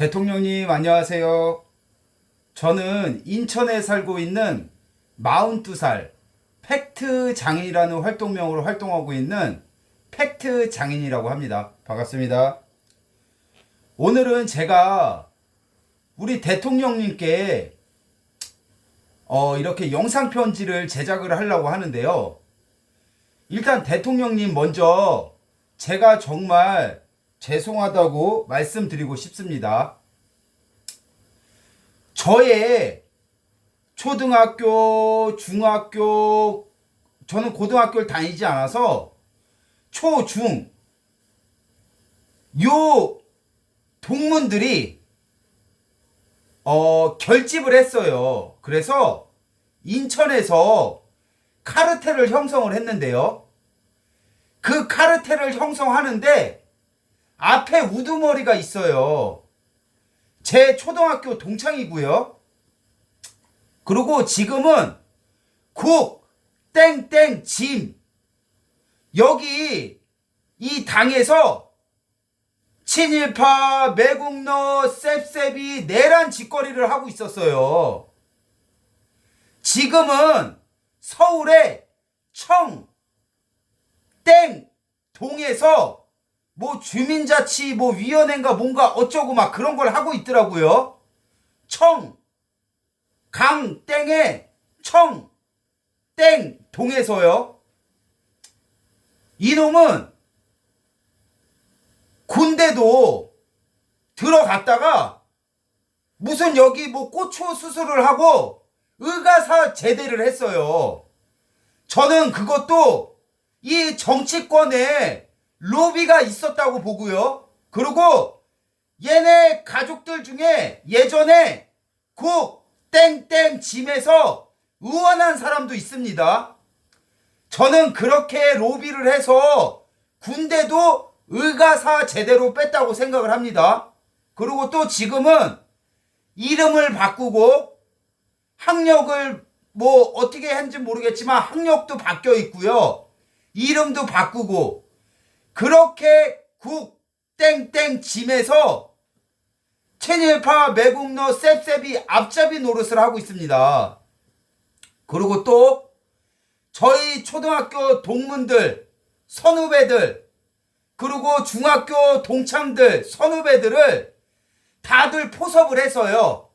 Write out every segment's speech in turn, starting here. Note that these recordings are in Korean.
대통령님 안녕하세요. 저는 인천에 살고 있는 42살 팩트 장인이라는 활동명으로 활동하고 있는 팩트 장인이라고 합니다. 반갑습니다. 오늘은 제가 우리 대통령님께 어, 이렇게 영상 편지를 제작을 하려고 하는데요. 일단 대통령님 먼저 제가 정말 죄송하다고 말씀드리고 싶습니다. 저의 초등학교, 중학교, 저는 고등학교를 다니지 않아서 초, 중, 요 동문들이 어, 결집을 했어요. 그래서 인천에서 카르텔을 형성을 했는데요. 그 카르텔을 형성하는데 앞에 우두머리가 있어요. 제 초등학교 동창이고요. 그리고 지금은 국 땡땡 짐 여기 이 당에서 친일파 매국노 셉셉이 내란 짓거리를 하고 있었어요. 지금은 서울의 청, 땡, 동에서 뭐 주민자치 뭐 위원회인가 뭔가 어쩌고 막 그런 걸 하고 있더라고요. 청, 강, 땡에 청, 땡, 동에서요. 이놈은 군대도 들어갔다가 무슨 여기 뭐 고추 수술을 하고 의가사 제대를 했어요. 저는 그것도 이 정치권에 로비가 있었다고 보고요. 그리고 얘네 가족들 중에 예전에 국 땡땡 짐에서 의원한 사람도 있습니다. 저는 그렇게 로비를 해서 군대도 의가사 제대로 뺐다고 생각을 합니다. 그리고 또 지금은 이름을 바꾸고 학력을 뭐 어떻게 했는지 모르겠지만 학력도 바뀌어 있고요. 이름도 바꾸고 그렇게 국 땡땡 짐에서 친일파 매국노 셉셉이 앞잡이 노릇을 하고 있습니다. 그리고 또 저희 초등학교 동문들, 선후배들, 그리고 중학교 동창들, 선후배들을 다들 포섭을 해서요.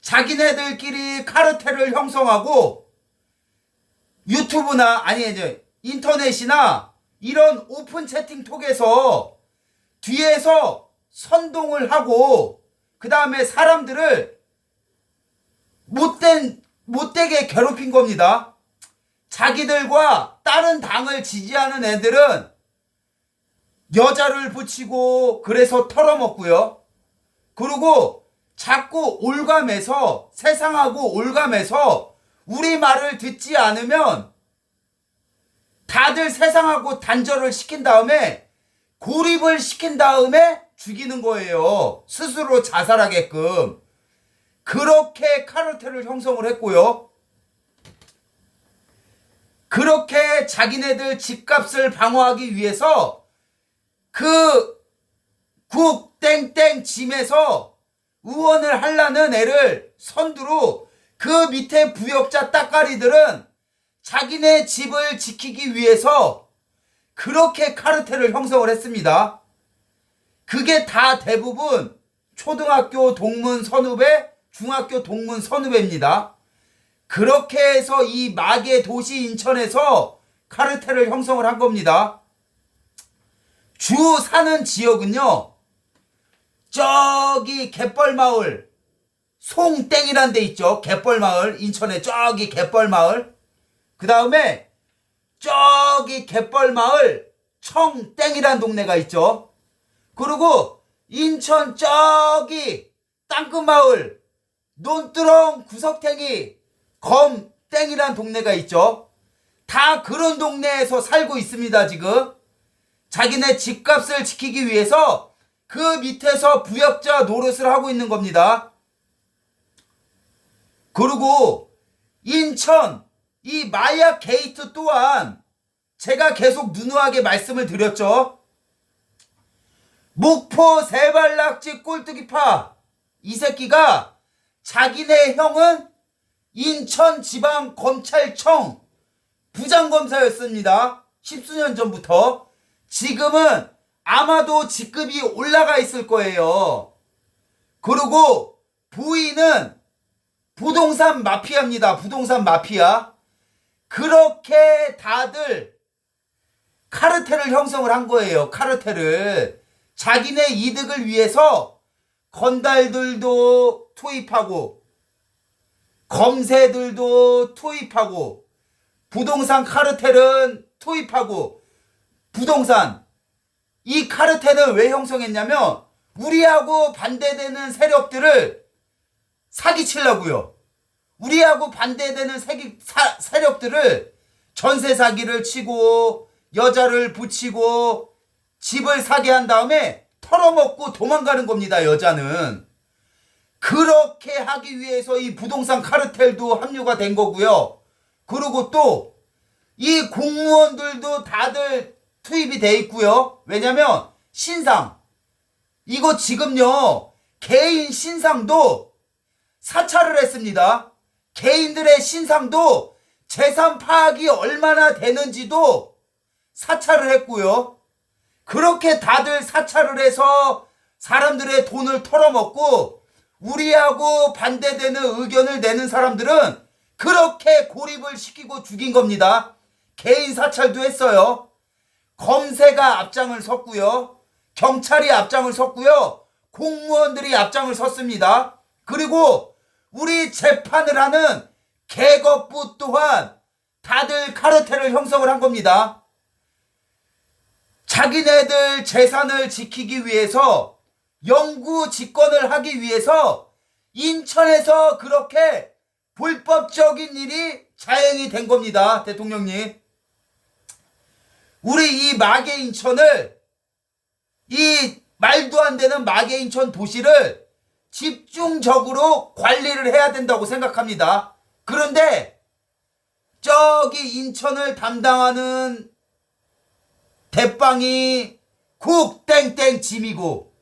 자기네들끼리 카르텔을 형성하고 유튜브나 아니 이제 인터넷이나 이런 오픈 채팅톡에서 뒤에서 선동을 하고 그 다음에 사람들을 못된 못되게 괴롭힌 겁니다. 자기들과 다른 당을 지지하는 애들은 여자를 붙이고 그래서 털어먹고요. 그리고 자꾸 올감해서 세상하고 올감해서 우리 말을 듣지 않으면 다들 세상하고 단절을 시킨 다음에 고립을 시킨 다음에 죽이는 거예요. 스스로 자살하게끔. 그렇게 카르텔을 형성을 했고요. 그렇게 자기네들 집값을 방어하기 위해서 그 국 땡땡 짐에서 의원을 하려는 애를 선두로 그 밑에 부역자 따까리들은 자기네 집을 지키기 위해서 그렇게 카르텔을 형성을 했습니다. 그게 다 대부분 초등학교 동문 선후배, 중학교 동문 선후배입니다. 그렇게 해서 이 마계 도시 인천에서 카르텔을 형성을 한 겁니다. 주 사는 지역은요, 저기 갯벌마을, 송땡이란 데 있죠. 갯벌마을, 인천에 저기 갯벌마을. 그 다음에 저기 갯벌마을, 청땡이란 동네가 있죠. 그리고 인천 저기 땅끝마을, 논두렁 구석탱이, 검땡이란 동네가 있죠. 다 그런 동네에서 살고 있습니다, 지금. 자기네 집값을 지키기 위해서 그 밑에서 부역자 노릇을 하고 있는 겁니다. 그리고 인천 이 마약 게이트 또한 제가 계속 누누하게 말씀을 드렸죠. 목포 세발낙지 꼴뚜기파 이 새끼가 자기네 형은 인천지방검찰청 부장검사였습니다. 십수년 전부터. 지금은 아마도 직급이 올라가 있을 거예요. 그리고 부인은 부동산 마피아입니다. 부동산 마피아. 그렇게 다들 카르텔을 형성을 한 거예요. 카르텔을. 자기네 이득을 위해서 건달들도 투입하고 검새들도 투입하고 부동산 카르텔은 투입하고 부동산 이 카르텔을 왜 형성했냐면 우리하고 반대되는 세력들을 사기치려고요. 우리하고 반대되는 세기, 사, 세력들을 전세 사기를 치고 여자를 붙이고 집을 사게 한 다음에 털어먹고 도망가는 겁니다. 여자는 그렇게 하기 위해서 이 부동산 카르텔도 합류가 된 거고요. 그리고 또 이 공무원들도 다들 투입이 돼 있고요. 왜냐면 신상 이거 지금요 개인 신상도 사찰을 했습니다. 개인들의 신상도 재산 파악이 얼마나 되는지도 사찰을 했고요. 그렇게 다들 사찰을 해서 사람들의 돈을 털어먹고 우리하고 반대되는 의견을 내는 사람들은 그렇게 고립을 시키고 죽인 겁니다. 개인 사찰도 했어요. 검세가 앞장을 섰고요. 경찰이 앞장을 섰고요. 공무원들이 앞장을 섰습니다. 그리고 우리 재판을 하는 개업부 또한 다들 카르텔을 형성을 한 겁니다. 자기네들 재산을 지키기 위해서 영구 집권을 하기 위해서 인천에서 그렇게 불법적인 일이 자행이 된 겁니다. 대통령님. 우리 이 마계 인천을 이 말도 안 되는 마계 인천 도시를 집중적으로 관리를 해야 된다고 생각합니다. 그런데 저기 인천을 담당하는 대빵이 국땡땡 짐이고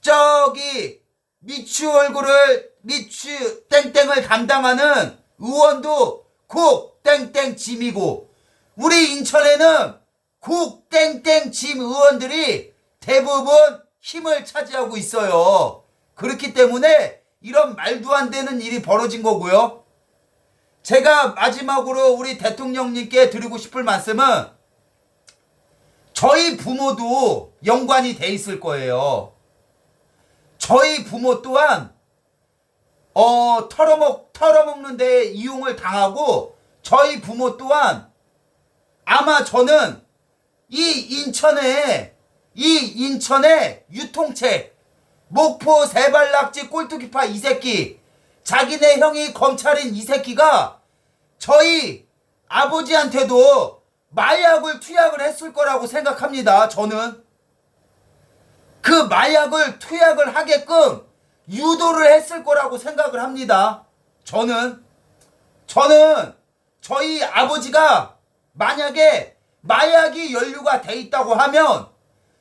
저기 미추 얼굴을 미추 땡땡을 담당하는 의원도 국땡땡 짐이고 우리 인천에는 국땡땡 짐 의원들이 대부분 힘을 차지하고 있어요. 그렇기 때문에 이런 말도 안 되는 일이 벌어진 거고요. 제가 마지막으로 우리 대통령님께 드리고 싶을 말씀은 저희 부모도 연관이 돼 있을 거예요. 저희 부모 또한 어 털어먹 털어먹는 데 이용을 당하고 저희 부모 또한 아마 저는 이 인천에 이 인천의 유통책 목포 세발낙지 꼴뚜기파 이 새끼 자기네 형이 검찰인 이 새끼가 저희 아버지한테도 마약을 투약을 했을 거라고 생각합니다. 저는 그 마약을 투약을 하게끔 유도를 했을 거라고 생각을 합니다. 저는 저는 저희 아버지가 만약에 마약이 연루가 돼 있다고 하면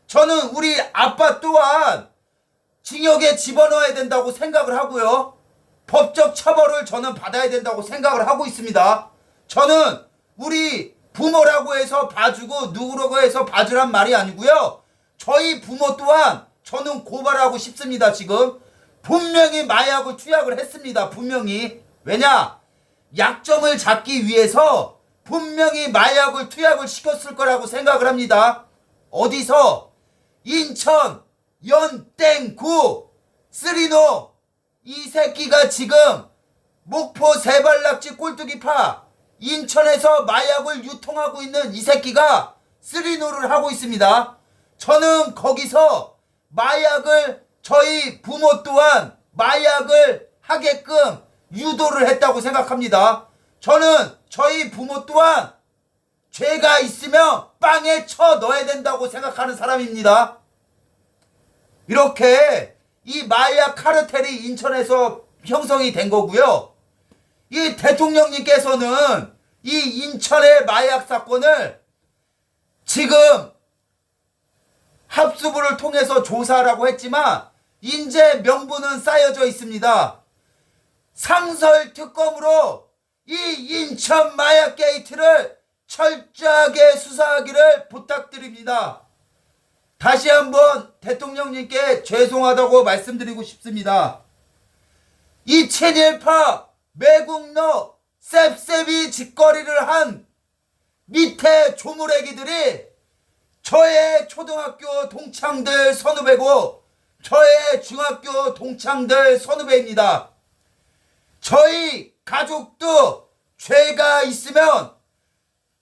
저는 우리 아빠 또한 징역에 집어넣어야 된다고 생각을 하고요. 법적 처벌을 저는 받아야 된다고 생각을 하고 있습니다. 저는 우리 부모라고 해서 봐주고 누구라고 해서 봐주란 말이 아니고요. 저희 부모 또한 저는 고발하고 싶습니다. 지금 분명히 마약을 투약을 했습니다. 분명히 왜냐 약점을 잡기 위해서 분명히 마약을 투약을 시켰을 거라고 생각을 합니다. 어디서 인천 연땡구 쓰리노 이 새끼가 지금 목포 세발낙지 꼴뚜기파 인천에서 마약을 유통하고 있는 이 새끼가 쓰리노를 하고 있습니다. 저는 거기서 마약을 저희 부모 또한 마약을 하게끔 유도를 했다고 생각합니다. 저는 저희 부모 또한 죄가 있으면 빵에 쳐 넣어야 된다고 생각하는 사람입니다. 이렇게 이 마약 카르텔이 인천에서 형성이 된 거고요. 이 대통령님께서는 이 인천의 마약 사건을 지금 합수부를 통해서 조사라고 했지만 인재 명부는 쌓여져 있습니다. 상설 특검으로 이 인천 마약 게이트를 철저하게 수사하기를 부탁드립니다. 다시 한번 대통령님께 죄송하다고 말씀드리고 싶습니다. 이 친일파 매국노 셉셉이 짓거리를 한 밑에 조물애기들이 저의 초등학교 동창들 선후배고 저의 중학교 동창들 선후배입니다. 저희 가족도 죄가 있으면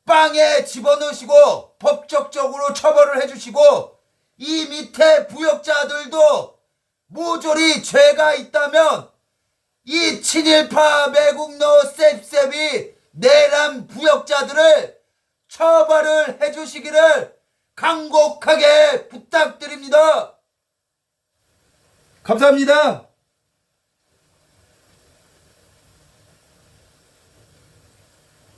빵에 집어넣으시고 법적적으로 처벌을 해주시고 이 밑에 부역자들도 모조리 죄가 있다면 이 친일파 매국노 셉셉이 내란 부역자들을 처벌을 해주시기를 간곡하게 부탁드립니다. 감사합니다.